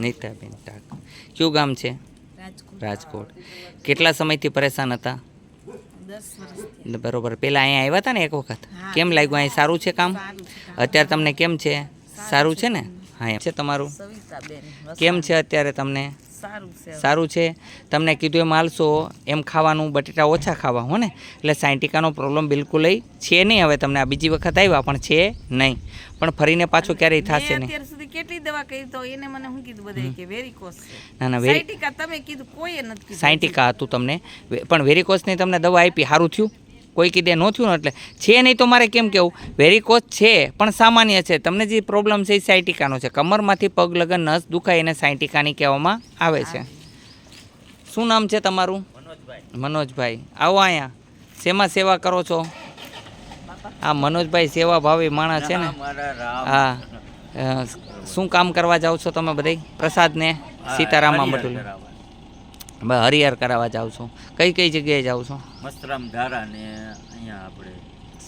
નીતાબેન ટાક. કયું ગામ છે? રાજકોટ. કેટલા સમયથી પરેશાન હતા? બરોબર. પહેલાં અહીંયા આવ્યા હતા ને એક વખત? કેમ લાગ્યું? અહીં સારું છે કામ. અત્યારે તમને કેમ છે? સારું છે ને? હા એમ છે તમારું? કેમ છે અત્યારે તમને? સારું છે સારું છે. તમને કીધું એમ હાલશો એમ ખાવાનું બટેટા ઓછા ખાવા હો ને. એટલે સાયન્ટિકાનો પ્રોબ્લેમ બિલકુલ છે નહીં. હવે તમને આ બીજી વખત આવ્યા પણ છે નહીં. પણ ફરીને પાછું ક્યારેય થશે નહીં. અત્યાર સુધી કેટલી દવા કરી તો એને મને શું કીધું બધા કે વેરીકોસ ના ના વેરી તમે કીધું કોઈએ નથી સાયન્ટિકા હતું તમને. પણ પણ વેરિકોસની તમને દવા આપી સારું થયું? કોઈ કીધે ન થયું ને એટલે છે નહીં તો મારે કેમ કેવું? વેરિકોસ છે પણ સામાન્ય છે. તમને જે પ્રોબ્લેમ છે એ સાયટિકાનો છે. કમરમાંથી પગ લગન નસ દુખાય એને સાયટિકાની કહેવામાં આવે છે. શું નામ છે તમારું? મનોજભાઈ. આવો અહીંયા. શેમાં સેવા કરો છો? આ મનોજભાઈ સેવા ભાવી માણસ છે ને. હા. શું કામ કરવા જાઓ છો તમે બધા પ્રસાદને? સીતારામ બધું હરિહર કરાવવા જાઉં છું. કઈ કઈ જગ્યાએ જાઉં છું? મસ્તરામ ધારા ને અહીંયા આપણે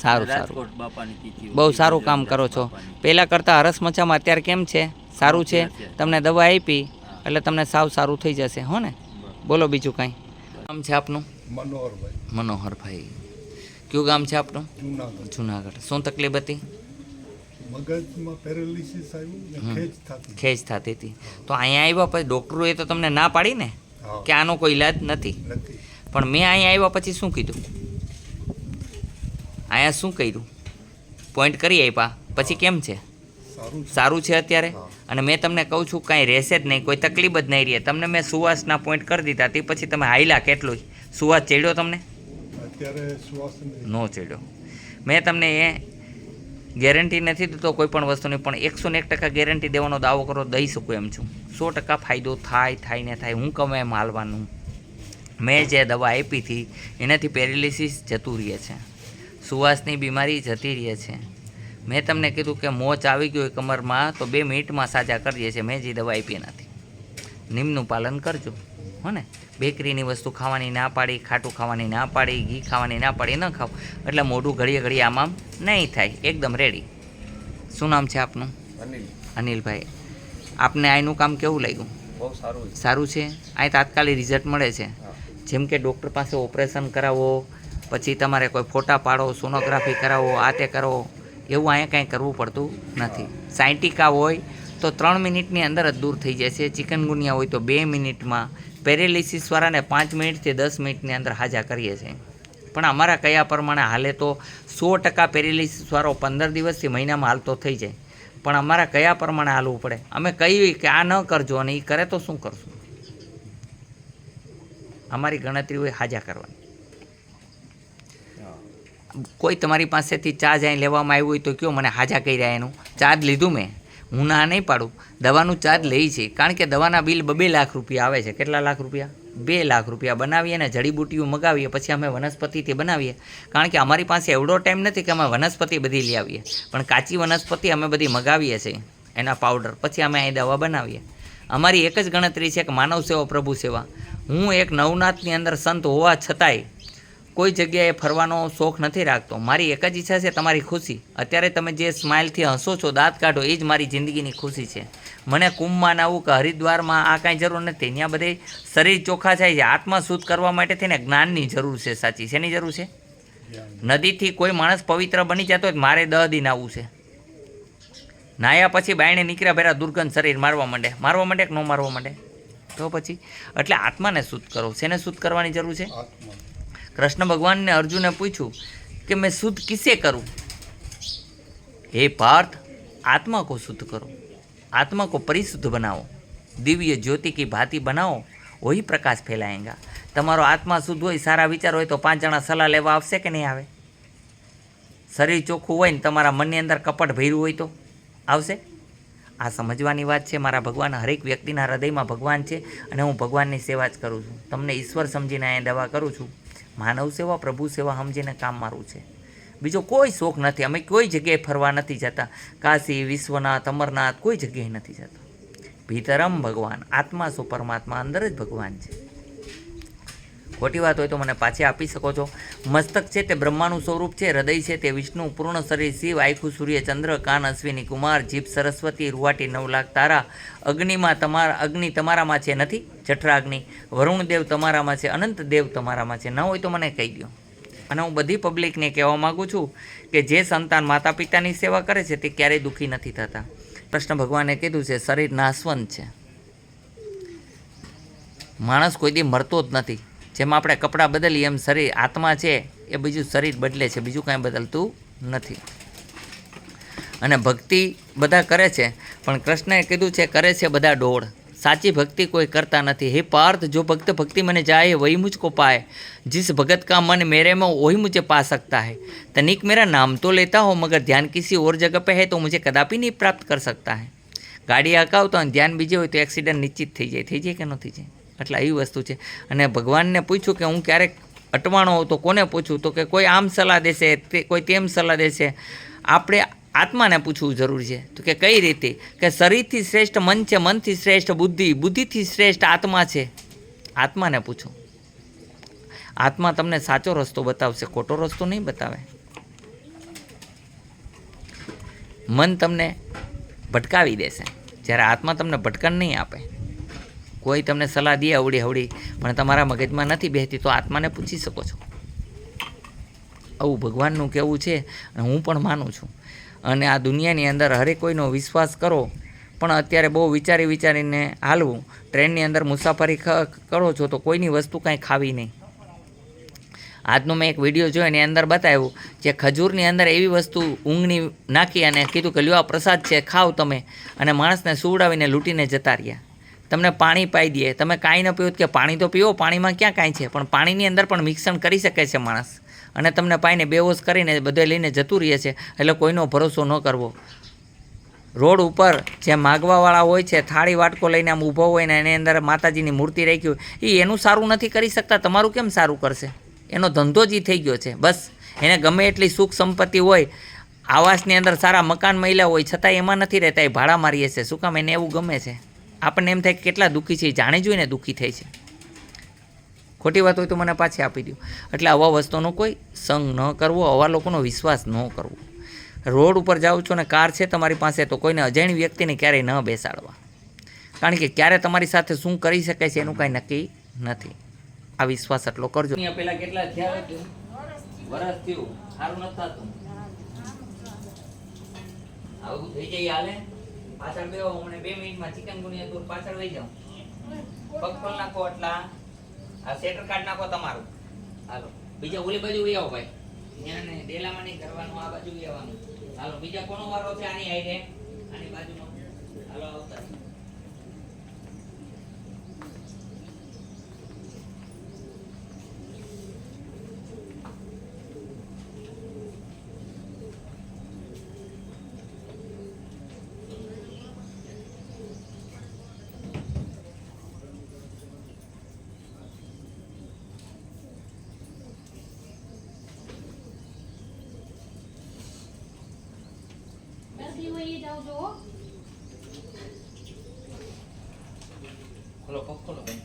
સારું સારું. બાપાની બહુ સારું કામ કરો છો. પહેલાં કરતાં હરસ મચામાં અત્યારે કેમ છે? સારું છે? તમને દવા આપી એટલે તમને સાવ સારું થઈ જશે હો ને? બોલો બીજું કાંઈ. નામ છે આપનું? મનોહરભાઈ. મનોહરભાઈ. કયું ગામ છે આપનું? જુનાગઢ. જુનાગઢ. શું તકલીફ હતી? મગજમાં પેરાલિસિસ આવ્યું ખેંચ થતી. ખેંચ થતી હતી. તો અહીંયા આવ્યા પછી ડૉક્ટરોએ તો તમને ના પાડી ને? હા કે આનો કોઈ ઈલાજ નથી. પણ મેં અહીંયા આવ્યા પછી શું કીધું? અહીંયા શું કર્યું? પોઈન્ટ કરી આપ્યા. પછી કેમ છે? સારું છે. અત્યારે? અને મેં તમને કહું છું કાંઈ રહેશે જ નહીં કોઈ તકલીફ જ નહીં રહે. તમને મેં સુવાસના પોઈન્ટ કરી દીધા. તે પછી તમે હાઈલા કેટલું? સુવાસ ચડ્યો તમને? નો ચડ્યો. મેં તમને એ ગેરંટી નથી દેતો કોઈ પણ વસ્તુની, પણ એકસો ને એક ટકા ગેરંટી દેવાનો દાવો કરો, દઈ શકું એમ છું. સો ટકા ફાયદો થાય થાય ને થાય, હું કમે એમ હાલવાનું. મેં જે દવા આપી હતી, એનાથી પેરેલિસિસ જતું રહે છે. સુવાસની બીમારી જતી રહે છે. મેં તમને કીધું કે મોચ આવી ગયો કમરમાં તો બે મિનિટમાં સાજા કરીએ છીએ મેં જે દવા આપી નથી નિમનું પાલન કરજો. હો ને બેકરીની વસ્તુ ખાવાની ના પાડી ખાટું ખાવાની ના પાડી ઘી ખાવાની ના પાડી ન ખાવ. એટલે મોઢું ઘડીએ ઘડીએ આમ આમ નહીં થાય. એકદમ રેડી શું નામ છે આપનું? અનિલ. અનિલભાઈ. આપને આનું કામ કેવું લાગ્યું? બહુ સારું સારું છે? અહીં તાત્કાલિક રિઝલ્ટ મળે છે. જેમ કે ડૉક્ટર પાસે ઓપરેશન કરાવો પછી તમારે કોઈ ફોટા પાડો સોનોગ્રાફી કરાવો આ તે કરો એવું અહીંયા કાંઈ કરવું પડતું નથી. સાયન્ટિકા હોય તો ત્રણ મિનિટની અંદર જ દૂર થઈ જાય છે. ચિકનગુનિયા હોય તો બે મિનિટમાં પેરેલિસિસવાળાને પાંચ મિનિટથી દસ મિનિટની અંદર હાજા કરીએ છીએ. પણ અમારા કયા પ્રમાણે હાલે તો સો ટકા પેરેલિસિસવાળો પંદર દિવસથી મહિનામાં હાલતો થઈ જાય. પણ અમારા કયા પ્રમાણે હાલવું પડે? અમે કહ્યું કે આ ન કરજો અને એ કરે તો શું કરશું? અમારી ગણતરી હોય હાજા કરવાની. કોઈ તમારી પાસેથી ચાર્જ અહીં લેવામાં આવ્યું હોય તો કયો મને હાજા કર્યા એનું? ચાર્જ લીધું મેં. હું ના નહીં પાડું. દવાનું ચાર્જ લઈ છે. કારણ કે દવાના બિલ બબે લાખ રૂપિયા આવે છે. કેટલા લાખ રૂપિયા? બે લાખ રૂપિયા. બનાવીએ ને જડીબુટીઓ મગાવીએ, પછી અમે વનસ્પતિથી બનાવીએ. કારણ કે અમારી પાસે એવડો ટાઈમ નથી કે અમે વનસ્પતિ બધી લઈ આવીએ. પણ કાચી વનસ્પતિ અમે બધી મગાવીએ છીએ, એના પાવડર પછી અમે અહીં દવા બનાવીએ. અમારી એક જ ગણતરી છે કે માનવ સેવા, પ્રભુ સેવા. હું એક નવનાથની અંદર સંત હોવા છતાંય કોઈ જગ્યાએ ફરવાનો શોખ નથી રાખતો. મારી એક જ ઈચ્છા છે તમારી ખુશી. અત્યારે તમે જે સ્માઇલથી હસો છો, દાંત કાઢો, એ જ મારી જિંદગીની ખુશી છે. મને કુંભમાં આવું કે હરિદ્વારમાં આ કાંઈ જરૂર નથી. ત્યાં બધે શરીર ચોખ્ખા થાય છે. આત્મા શુદ્ધ કરવા માટે થઈને જ્ઞાનની જરૂર છે. સાચી શેની જરૂર છે? નદીથી કોઈ માણસ પવિત્ર બની જતો હોય મારે દહ દિન આવવું છે. નાયા પછી બાયણે નીકળ્યા ભેરા દુર્ગંધ શરીર મારવા માંડે. મારવા માંડે કે ન મારવા માંડે? તો પછી? એટલે આત્માને શુદ્ધ કરો. શેને શુદ્ધ કરવાની જરૂર છે? કૃષ્ણ ભગવાનને અર્જુને પૂછ્યું કે મેં શુદ્ધ કિસે કરું? હે પાર્થ, આત્મા કો શુદ્ધ કરો. આત્મા કો પરિશુદ્ધ બનાવો. દિવ્ય જ્યોતિ કી ભાતી બનાવો. ઓહી પ્રકાશ ફેલાયેગા. તમારો આત્મા શુદ્ધ હોય, સારા વિચાર હોય તો પાંચ જણા સલાહ લેવા આવશે કે નહીં આવે? શરીર ચોખ્ખું હોય ને તમારા મનની અંદર કપટ ભર્યું હોય તો આવશે? આ સમજવાની વાત છે, મારા ભગવાન હરેક વ્યક્તિના હૃદયમાં ભગવાન છે અને હું ભગવાનની સેવા જ કરું છું. તમને ઈશ્વર સમજીને અહીંયા દવા કરું છું. માનવ સેવા, પ્રભુ સેવા સમજીને કામ મારું છે. બીજો કોઈ શોખ નથી. અમે કોઈ જગ્યાએ ફરવા નથી જતા. કાશી, વિશ્વનાથ, અમરનાથ કોઈ જગ્યાએ નથી જતા. ભીતરમ ભગવાન. આત્મા સુપરમાત્મા પરમાત્મા અંદર જ ભગવાન છે. ખોટી વાત હોય તો મને પાછી આપી શકો છો. મસ્તક છે તે બ્રહ્માનું સ્વરૂપ છે, હૃદય છે તે વિષ્ણુ, પૂર્ણ શરીર, શિવ આખું સૂર્ય, ચંદ્ર, કાન, અશ્વિની કુમાર, જીભ, સરસ્વતી, રૂવાટી, નવ લાખ તારા. અગ્નિમાં તમારા, અગ્નિ તમારામાં છે નથી જઠરા અગ્નિ વરુણ દેવ તમારામાં છે, અનંત દેવ તમારામાં છે. ન હોય તો મને કહી દો અને હું બધી પબ્લિકને કહેવા માગું છું કે જે સંતાન માતા પિતાની સેવા કરે છે તે ક્યારેય દુઃખી નથી થતા. કૃષ્ણ ભગવાને કીધું છે, શરીર નાશવંત છે. માણસ કોઈ દી મરતો જ નથી. જેમાં આપણે કપડાં બદલીએ એમ શરીર, આત્મા છે એ બીજું શરીર બદલે છે, બીજું કાંઈ બદલતું નથી. અને ભક્તિ બધા કરે છે, પણ કૃષ્ણએ કીધું છે, કરે છે બધા ડોળ. સાચી ભક્તિ કોઈ કરતા નથી. હે પાર્થ, જો ભક્ત ભક્તિ મને જાય वही मुझको पाए जिस भगत का मन मेरे में वही मुझे पा सकता है तनिक मेरा नाम तो लेता हो मगर ध्यान किसी और जगह पे है तो मुझे कदापि नहीं प्राप्त कर सकता है ગાડી હકાવતો અને ધ્યાન બીજે હોય તો એક્સિડન્ટ નિશ્ચિત થઈ જાય. થઈ જાય કે ન થઈ જાય? એટલે એવી વસ્તુ છે. અને ભગવાનને પૂછ્યું કે હું ક્યારેક અટવાણો હોઉં તો કોને પૂછું? તો કે કોઈ આમ સલાહ દેશે, તે કોઈ તેમ સલાહ દેશે. આપણે આત્માને પૂછવું જરૂરી છે. તો કે કઈ રીતે? કે શરીરથી શ્રેષ્ઠ મન છે, મનથી શ્રેષ્ઠ બુદ્ધિ. બુદ્ધિથી શ્રેષ્ઠ આત્મા છે. આત્માને પૂછો. આત્મા તમને સાચો રસ્તો બતાવશે, ખોટો રસ્તો નહીં બતાવે. મન તમને ભટકાવી દેશે. જ્યારે આત્મા તમને ભટકણ નહીં આપે. કોઈ તમને સલાહ દે અવડી અવડી પણ તમારા મગજમાં નથી બેસતી તો આત્માને પૂછી શકો છો. આવું ભગવાનનું કહેવું છે અને હું પણ માનું છું. અને આ દુનિયાની અંદર હરેક કોઈનો વિશ્વાસ કરો, પણ અત્યારે બહુ વિચારી વિચારીને હાલવું. ટ્રેનની અંદર મુસાફરી કરો છો તો કોઈની વસ્તુ કાંઈ ખાવી નહીં. આજનો મેં એક વીડિયો જોયો, એની અંદર બતાવ્યું કે ખજૂરની અંદર એવી વસ્તુ ઊંઘની નાખી અને કીધું કે, લ્યો આ પ્રસાદ છે ખાવ તમે. અને માણસને સુવડાવીને લૂંટીને જતા રહ્યા. તમને પાણી પાઈ દે તમે કાંઈ ન પીવું કે પાણી તો પીવો, પાણીમાં ક્યાં કાંઈ છે? પણ પાણીની અંદર પણ મિક્સણ કરી શકે છે માણસ. અને તમને પાઈને બેહોશ કરીને બધે લઈને જતું રહે છે, એટલે કોઈનો ભરોસો ન કરવો. રોડ ઉપર જે માગવાવાળા હોય છે, થાળી વાટકો લઈને આમ ઊભો હોય ને એની અંદર માતાજીની મૂર્તિ રાખી હોય એ એનું સારું નથી કરી શકતા. તમારું કેમ સારું કરશે? એનો ધંધો જ થઈ ગયો છે, બસ. એને ગમે એટલી સુખ સંપત્તિ હોય, આવાસની અંદર સારા મકાન મહિલા હોય છતાં એમાં નથી રહેતા, એ ભાડા મારીએ છે શું કામ એને એવું ગમે છે? આપણને એમ થાય કે કેટલા દુઃખી છે એ જાણે જોઈને દુઃખી થાય છે. ખોટી વાત હોય તો મને પાછી આપી દો એટલે આવા વસ્તુનો કોઈ સંગ ન કરવો, આવા લોકોનો વિશ્વાસ ન કરવો. રોડ ઉપર જાઓ છો ને કાર છે તમારી પાસે તો કોઈને અજાણી વ્યક્તિને ક્યારેય ન બેસાડવા. કારણ કે ક્યારે તમારી સાથે શું કરી શકે છે એનું કાંઈ નક્કી નથી. આ વિશ્વાસ એટલો કરજો. પેલા કેટલા થયા વરસ થયું. સારું નથી થતું. આવું થઈ જાય હાલે? પાછળ બેહો મને બે મિનિટમાં ચિકન ગુનિયા દૂર પાછળ વહી જાઉં. પગ ખોલ નાખો એટલા આ સેટર કાર્ડ નાખો તમારું. હાલો. બીજા ઓલી બાજુ વહી આવો ભાઈ. ત્યાં ને ડેલામાં નહીં કરવાનું આ બાજુ વહી આવવાનું. હાલો, બીજા કોનો વારો છે આની આઈને આની બાજુનો. હાલો, આવતા. રહો. દર્દી હોય એ જાઓ છો ખોલો પગ ખોલો ભાઈ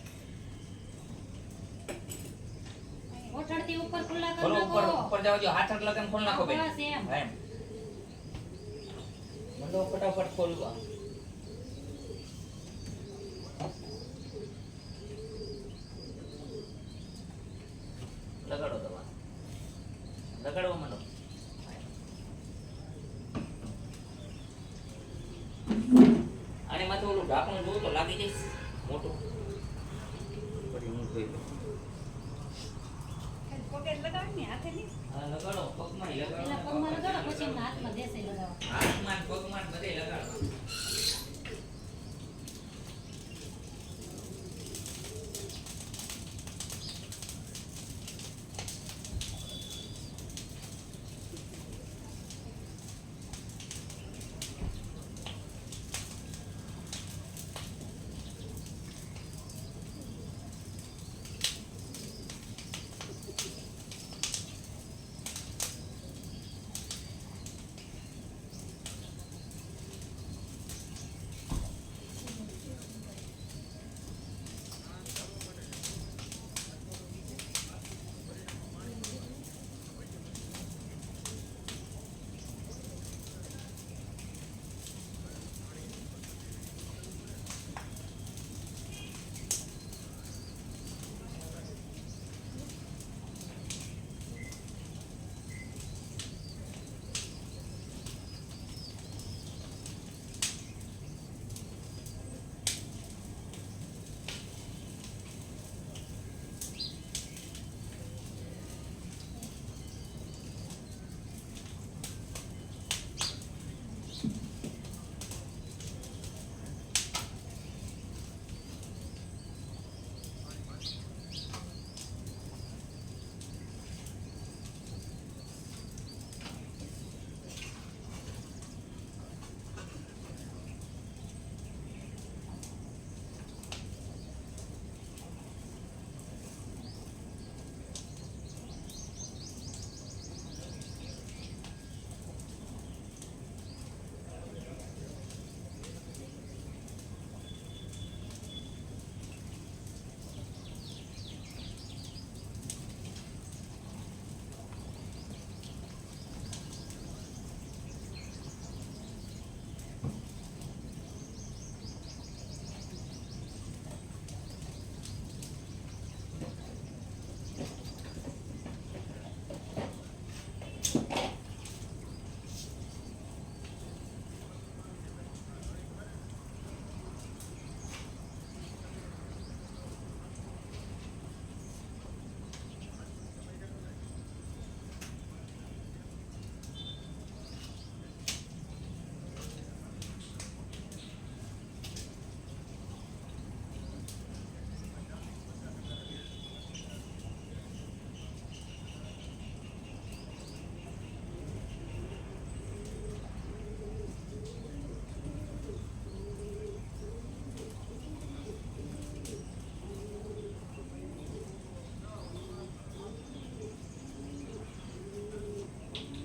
ઓઠડથી ઉપર ખુલ્લા કરી ખોલો ઉપર નાખો ઉપર જાઓ જો હાથ હાથ લગન ખોલ નાખો બેન બસ એમ. હા, એમ મંડો ફટાફટ ખોલવા લગાડો દવા લગાડવા માંડો આને માથે ઓલું ઢાંકણું તો લાગી જઈશ મોટું. પછી હું જોઈ લઉં. લગાડો પગમાં લગાડો. પગમાં લગાડો પછી હાથમાં દેશે લગાડો. હાથમાં પગમાં બધે લગાડવા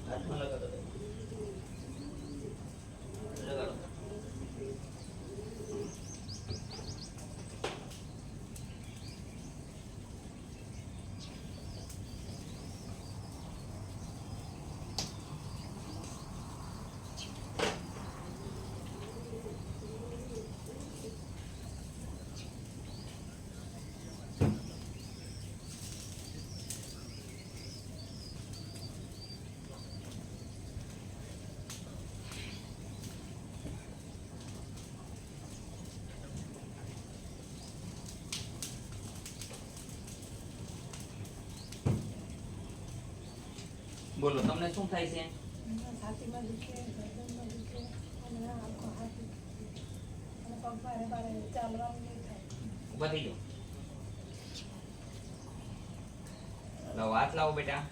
હાથમાં લગાડો તો. લગાડો. બોલો, તમને શું થાય છે? ઊભા થઈ જાઓ લાવો હાથ લાવો બેટા.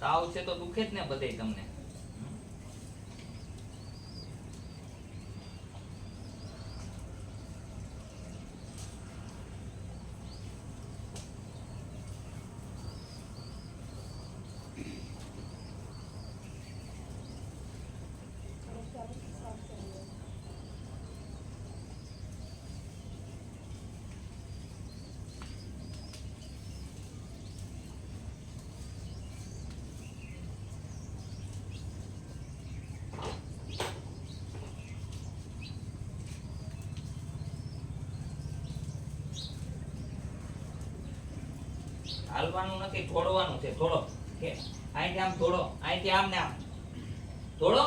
તાવ છે તો દુખે જ ને બધે તમને. હાલવાનું નથી થોડવાનું છે થોડો કે અહીંથી આમ થોડો અહીંથી આમ ને આમ. થોડો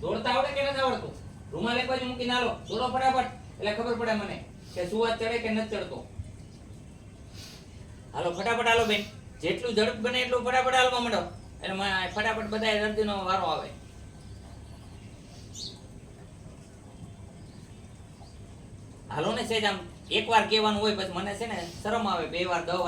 દોડતા આવડે કે નથી આવડતું? રૂમાલ એક બાજુ મૂકીને હાલો થોડો ફટાફટ. એટલે ખબર પડે મને કે સુવાત ચડે કે નથી ચડતો. હાલો, ફટાફટ હાલો બેન. જેટલું ઝડપ બને એટલું ફટાફટ હાલવા માંડો. એટલે ફટાફટ બધા દર્દીનો વારો આવે. હાલો ને સેજ આમ એક વાર કહેવાનું હોય, પછી મને છે ને શરમ આવે, બે વાર દસ વાર.